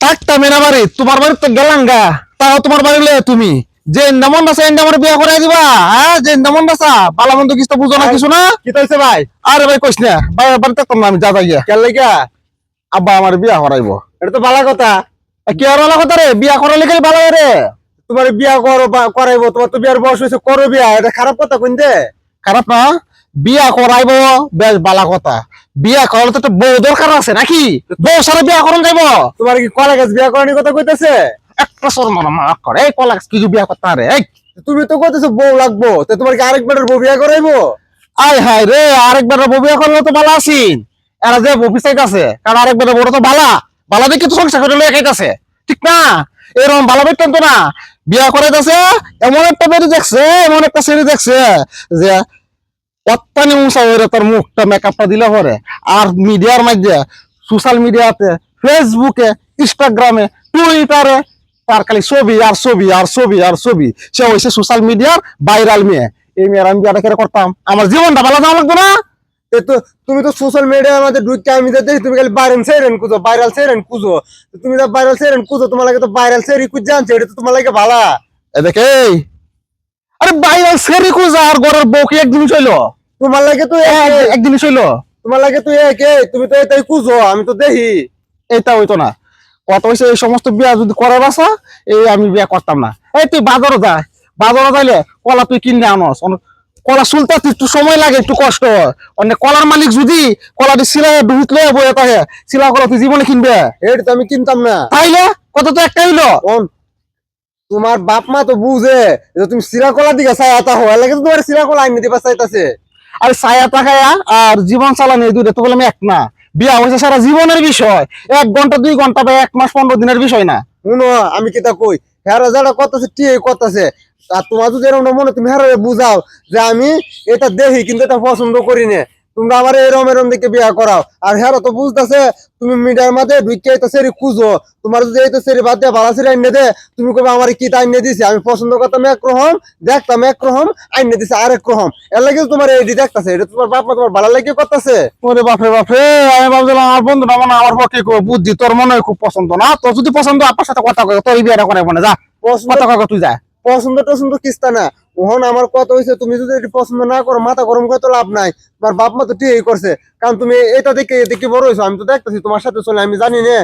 থাকতাম এনা বাড়ি তোমার বাড়ি তো গেলাম গা। তাও তোমার বাড়ি লয়ে তুমি। যে নামন দাসা এন্ড আমার বিয়া করে দিবা। হ্যাঁ যে নামন দাসা বালা মন্দ কিছু বুঝো না কিছু না? কি তাইছে ভাই? আরে ভাই কইস না। বাড়ি থাকতাম না আমি যা যাই গিয়া কেন লাগিয়া আব্বা আমার বিয়া করাইবো। এটা তো ভালো কথা। কি আর ভালো কথা রে? বিয়া করালে কি ভালো রে। তোমার বিয়া করো করাইবো তোমার তো বিয়ার বয়স হয়েছে করো বিয়া। এটা খারাপ কথা কোন দে। খারাপ না। বিয়া করাইবো বেশ বালা কথা। বিয়া করালে তো একটা বউ দরকার আছে নাকি? বউ সারা বিয়া করুন যাইবো। তোমার কি কলা গাছ বিয়া করানোর কথা কইতাছে? একটা সর মনে মা করে। এই কলা কি বিয়া করতে রে এই। তুমি তো কইতেছো বউ লাগবো তো তোমার কি আরেক বেটার বউ বিয়া করাইবো? আয় হায় রে আরেকবার বউ বিয়া করলে তো ভালো আছিন। এরা যে অফিসাইট আছে কারণ আরেকবার বড় তো বালা। বালা দেখে তো সংসার করে লয়ে খাইতাছে। ঠিক না? এরকম ভালো বেতন তো না। বিয়া করে এমন একটা বেরি দেখছে এমন একটা সেরি দেখছে যে অত্যানি উঁচা হয়ে তার মুখটা মেকআপটা দিলে পরে। আর মিডিয়ার মধ্যে সোশ্যাল মিডিয়াতে ফেসবুকে ইনস্টাগ্রামে টুইটারে তার খালি ছবি আর ছবি আর ছবি আর ছবি। সে হয়েছে সোশ্যাল মিডিয়ার ভাইরাল মেয়ে। এই মেয়ের আমি বিয়াটা করে করতাম। আমার জীবনটা ভালো যাওয়া লাগতো না। তো তুমি তো সোশ্যাল মিডিয়ার মধ্যে ঢুকে আমি তো দেখি তুমি খালি ভাইরাল সেরেন কুজো ভাইরাল সেরেন কুজো তুমি তো ভাইরাল সেরেন কুজো তোমার লাগে তো ভাইরাল সেরি কুজ জানছে এটা তো তোমার লাগে ভালা। এ দেখে আরে ভাইরাল সেরি খুঁজা আর ঘরের বউকে একদিন চইলো? তোমার লাগে তো একদিন চইলো। তোমার লাগে তো একে। তুমি তো এটাই কুজো আমি তো দেখি। এটা হইতো না। কত হয়েছে এই সমস্ত বিয়া যদি করে বাসা এই আমি বিয়া করতাম না। এই তুই বাজারও যা। বাজারও যাইলে কলা তুই কিনে আনস। কলা শুনতে একটু সময় লাগে একটু কষ্ট। হয়। অনেক কলার মালিক যদি কলাটি সিলাই ডুবিত লয়ে বয়ে থাকে সিলা কলা তুই জীবনে কিনবে? এটা তো আমি কিনতাম না। তাইলে কত তো একটা হইল। তোমার বাপ মা তো বুঝে যে তুমি সিরাকলা দিকে চাইতা হওয়া লাগে তো তোমার সিরাকলা আইনে দিবা চাইতাছে। আর ছায়া তাকায়া আর জীবন চালানো এই দুইটা তো বললাম এক না। বিয়া হয়েছে সারা জীবনের বিষয়। এক ঘণ্টা দুই ঘণ্টা বা এক মাস পনেরো দিনের বিষয় না। শুনো আমি কিতা কই? হেরা যারা করতেছে ঠিক করতেছে। আর তোমার যদি এরকম মনে তুমি হেরা বুঝাও যে আমি এটা দেখি কিন্তু এটা পছন্দ করি না। তোমরা আমার এরম এরম দিকে বিয়া করাও। আর হেরা তো বুঝতেছে তুমি মিডিয়ার মাঝে ঢুকে তো সেরি খুঁজো। তোমার যদি এই তো সেরি বাদ দিয়ে ভালো সেরি আইনে দে। তুমি কবে আমার কি আইনে দিছে? আমি পছন্দ করতাম একরকম দেখতাম এক একরকম আইনে দিছে আরেক রকম। এর লাগে তোমার এডি দেখতাছে এটা তোমার বাপ মা তোমার ভালো লাগে করতেছে। ওরে বাপরে বাপরে আমি ভাবছিলাম আমার বন্ধু না মানে আমার পক্ষে খুব বুদ্ধি তোর মনে হয় খুব পছন্দ। না তোর যদি পছন্দ আপনার সাথে কথা কয় তোর এই বিয়েটা করে মনে যা পছন্দ কথা কয় তুই যা। পছন্দ টছন্দ কিস্তা না। ওহন আমার কথা হয়েছে তুমি যদি এটি পছন্দ না করো, মাথা গরম করে তো লাভ নাই। তোমার বাপ মা তো ঠিকই করছে। কারণ তুমি এটা দেখে দেখে বড় হয়েছো, আমি তো দেখতেছি, তোমার সাথে চলে, আমি জানি না।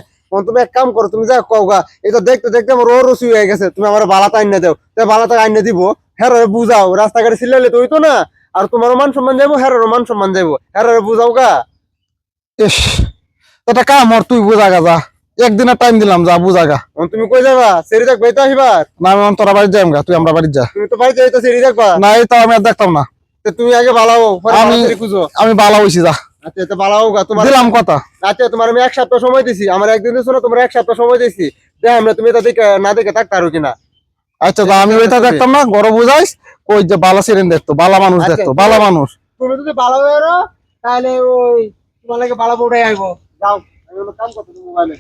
তুমি এক কাম করো, তুমি যা কওগা এটা দেখতে দেখতে আমার ওর রসি হয়ে গেছে, তুমি আমার বালাটা আইনে দাও। তাই বালাটা আইনে দিব হেরে বুঝাও, রাস্তাঘাটে সিলাইলে তো হইতো না। আর তোমারও মান সম্মান যাব হেরেরও মান সম্মান যাব হেরে বুঝাও গা। ইস এটা কাম আর তুই বুঝা গা যা। একদিনের টাইম দিলাম যা বুঝা গা। তুমি কই যাবা? সেরি দেখবা তো আহিবার না আমি তোরা বাড়ি যাইম গা তুই আমরা বাড়ি যা। তুমি তো বাড়িতে যাইতো সেরি দেখবা? না এই তো আমি আর দেখতাম না। তো তুমি আগে বালাও আমি- আমি খুঁজো। আমি ভালো হয়েছি যা। আচ্ছা তো বালাও গা তোমার দিলাম কথা। আচ্ছা তোমার আমি এক সপ্তাহ সময় দিছি। আমার একদিন দিছো না তোমার এক সপ্তাহ সময় দিছি। দেখ আমরা তুমি এটা দেখে না দেখে থাকতে পারো কিনা। আচ্ছা যা আমি ওইটা দেখতাম না গরম বুঝাইস? কই যে বালা সিরেন দেখতো বালা মানুষ আচ্ছা, দেখতো বালা মানুষ। তুমি যদি ভালো হয়ে তাহলে ওই তোমার লাগে ভালো বউটাই আইবো। যাও আমি কাম করতে মোবাইলে।